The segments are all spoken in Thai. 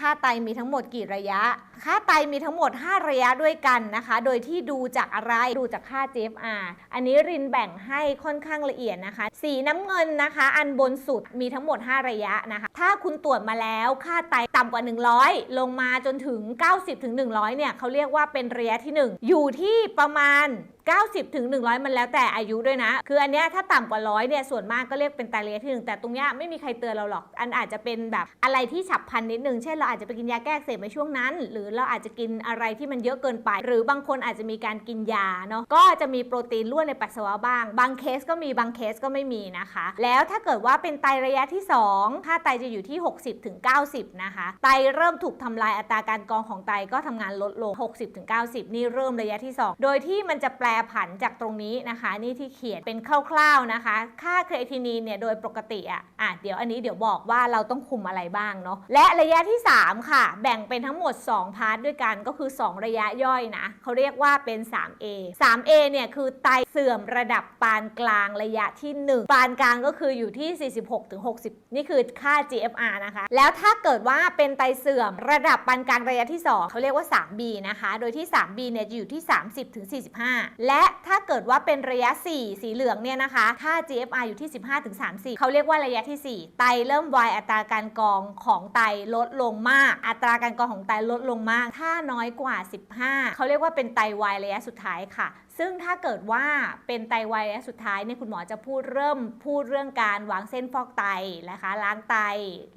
ค่าไตมีทั้งหมดกี่ระยะ ค่าไตมีทั้งหมด 5 ระยะด้วยกันนะคะ โดยที่ดูจากอะไร ดูจากค่า GFR อันนี้รินแบ่งให้ค่อนข้างละเอียดนะคะ สีน้ำเงินนะคะ อันบนสุดมีทั้งหมด 5 ระยะนะคะ ถ้าคุณตรวจมาแล้วค่าไตต่ำกว่า 100 ลงมาจนถึง 90ถึง100 เนี่ยเขาเรียกว่าเป็นระยะที่ 1 อยู่ที่ประมาณ90 ถึง 100 มันแล้วแต่อายุด้วยนะ คืออันเนี้ยถ้าต่ำกว่าร้อยเนี่ยส่วนมากก็เรียกเป็นไตระยะที่หนึ่งแต่ตรงเนี้ยไม่มีใครเตือนเราหรอก อันอาจจะเป็นแบบอะไรที่ฉับพลันนิดนึง เช่นเราอาจจะไปกินยาแก้เสพในช่วงนั้น หรือเราอาจจะกินอะไรที่มันเยอะเกินไป หรือบางคนอาจจะมีการกินยาเนาะ ก็จะมีโปรตีนล้วนในปัสสาวะบ้าง บางเคสก็มีบางเคสก็ไม่มีนะคะ แล้วถ้าเกิดว่าเป็นไตระยะที่ 2 ค่าไตจะอยู่ที่ 60ถึง90 นะคะ ไตเริ่มถูกทำลายอัตราการกรองของไตก็ทำงานลดลง 60ถึง90 นี่เริ่มระยะที่ 2 โดยที่มันจะแปลผันจากตรงนี้นะคะ นี่ที่เขียนเป็นคร่าวๆนะคะ ค่าเครตินีนเนี่ยโดยปกติอะอะเดี๋ยวอันนี้เดี๋ยวบอกว่าเราต้องคุมอะไรบ้างเนาะและระยะที่ 3 ค่ะ แบ่งเป็นทั้งหมด 2 พาร์ทด้วยกันก็คือ 2 ระยะย่อยนะเขาเรียกว่าเป็น 3A 3A เนี่ยคือไตเสื่อมระดับปานกลางระยะที่ 1 ปานกลางก็คืออยู่ที่ 46ถึง60 นี่คือค่า GFR นะคะ แล้วถ้าเกิดว่าเป็นไตเสื่อมระดับปานกลางระยะที่ 2เขาเรียกว่า 3B นะคะ โดยที่ 3B เนี่ยจะอยู่ที่ 30ถึง45และถ้าเกิดว่าเป็นระยะ 4 สีเหลืองเนี่ยนะคะ ค่า GFR อยู่ที่ 15ถึง30เขาเรียกว่าระยะที่ 4 ไตเริ่มวายอัตราการกรองของไตลดลงมาก อัตราการกรองของไตลดลงมาก ถ้าน้อยกว่า 15 เขาเรียกว่าเป็นไตวายระยะสุดท้ายค่ะ ซึ่งถ้าเกิดว่าเป็นไตวายระยะสุดท้ายเนี่ยคุณหมอจะพูดเริ่มพูดเรื่องการวางเส้นฟอกไตนะคะ ล้างไต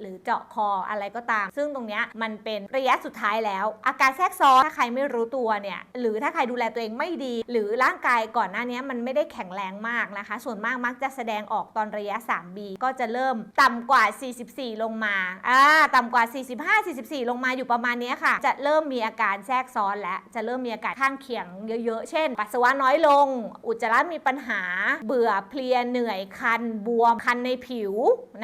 หรือเจาะคออะไรก็ตาม ซึ่งตรงเนี้ยมันเป็นระยะสุดท้ายแล้ว อาการแทรกซ้อนถ้าใครไม่รู้ตัวเนี่ยหรือถ้าใครดูแลตัวเองไม่ดี หรือร่างกายก่อนหน้านี้มันไม่ได้แข็งแรงมากนะคะ ส่วนมากมักจะแสดงออกตอนระยะ 3B ก็จะเริ่มต่ำกว่า 44 ลงมาอ่าต่ำกว่า 45 44 ลงมาอยู่ประมาณนี้ค่ะ จะเริ่มมีอาการแทรกซ้อนและจะเริ่มมีอาการข้างเคียงเยอะๆ เช่น ปัสสาวะน้อยลง อุจจาระมีปัญหา เบื่อเพลียเหนื่อยคันบวมคันในผิว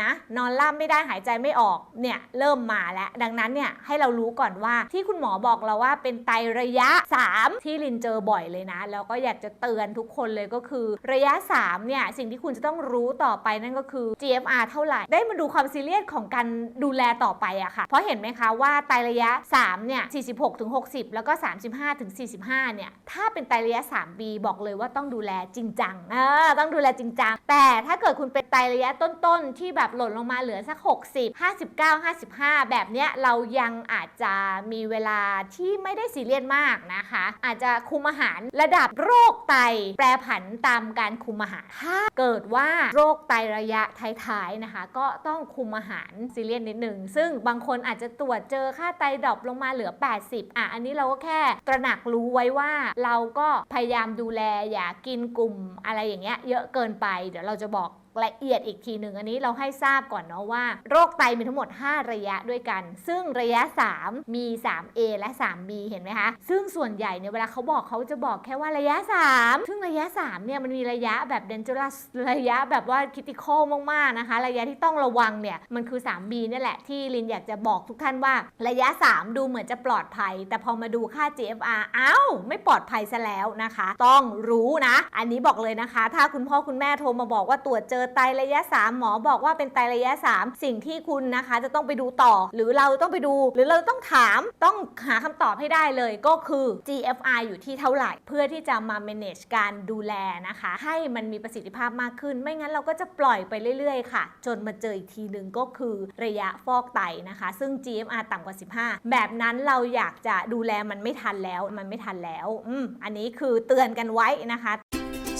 นะนอนราบไม่ได้หายใจไม่ออกเนี่ยเริ่มมาแล้ว ดังนั้นเนี่ยให้เรารู้ก่อนว่าที่คุณหมอบอกเราว่าเป็นไตระยะ 3 ที่ลินเจอบ่อยเลยนะ แล้วก็อยากจะเตือนทุกคนเลยก็คือ ระยะ 3 เนี่ย สิ่งที่คุณจะต้องรู้ต่อไปนั่นก็คือ GFR เท่าไหร่ ได้มาดูความซีเรียสของการดูแลต่อไปอะค่ะ เพราะเห็นไหมคะว่าไตระยะ 3 เนี่ย 46ถึง60 แล้วก็ 35ถึง45 เนี่ย ถ้าเป็นไตระยะ 3 3B บอกเลยว่าต้องดูแลจริงจังเออต้องดูแลจริงจัง แต่ถ้าเกิดคุณเป็นไตระยะต้นๆ ที่แบบหล่นลงมาเหลือสัก 60 59 55 แบบเนี้ยเรายังอาจจะมีเวลาที่ไม่ได้ซีเรียสมากนะคะ อาจจะคุมอาหารระดับโรคไตแปรผันตามการคุมอาหาร ถ้าเกิดว่าโรคไตระยะท้ายๆนะคะ ก็ต้องคุมอาหารซีเรียสนิดหนึ่งซึ่งบางคนอาจจะตรวจเจอค่าไตดรอปลงมาเหลือ 80 อะอันนี้เราก็แค่ตระหนักรู้ไว้ว่าเราก็พยายามดูแลอย่ากินกลุ่มอะไรอย่างเงี้ยเยอะเกินไป เดี๋ยวเราจะบอก ละเอียดอีกทีหนึ่งอันนี้เราให้ทราบก่อนเนาะว่า โรคไตมีทั้งหมด 5 ระยะด้วยกัน ซึ่งระยะ 3 มี 3A และ 3B เห็นไหมคะ ซึ่งส่วนใหญ่เนี่ยเวลาเขาบอกเขาจะบอกแค่ว่าระยะ 3 ซึ่งระยะ 3 เนี่ยมันมีระยะแบบ dangerous ระยะแบบว่า critical มากๆนะคะ ระยะที่ต้องระวังเนี่ยมันคือ 3B เนี่ยแหละที่ลินอยากจะบอกทุกท่านว่า ระยะ 3 ดูเหมือนจะปลอดภัย แต่พอมาดูค่า GFR อ้าวไม่ปลอดภัยซะแล้วนะคะ ต้องรู้นะ อันนี้บอกเลยนะคะ ถ้าคุณพ่อคุณแม่โทรมาบอกว่าตรวจเจอไตระยะ 3 หมอบอกว่าเป็นไตระยะ 3 สิ่งที่คุณนะคะจะต้องไปดูต่อ หรือเราต้องไปดู หรือเราต้องถามต้องหาคำตอบให้ได้เลยก็คือ GFR อยู่ที่เท่าไหร่ เพื่อที่จะมา manage การดูแลนะคะ ให้มันมีประสิทธิภาพมากขึ้น ไม่งั้นเราก็จะปล่อยไปเรื่อยๆ ค่ะ จนมาเจออีกทีหนึ่งก็คือระยะฟอกไตนะคะ ซึ่ง GFR ต่ำกว่า 15 แบบนั้นเราอยากจะดูแลมันไม่ทันแล้วมันไม่ทันแล้วอืมอันนี้คือเตือนกันไว้นะคะ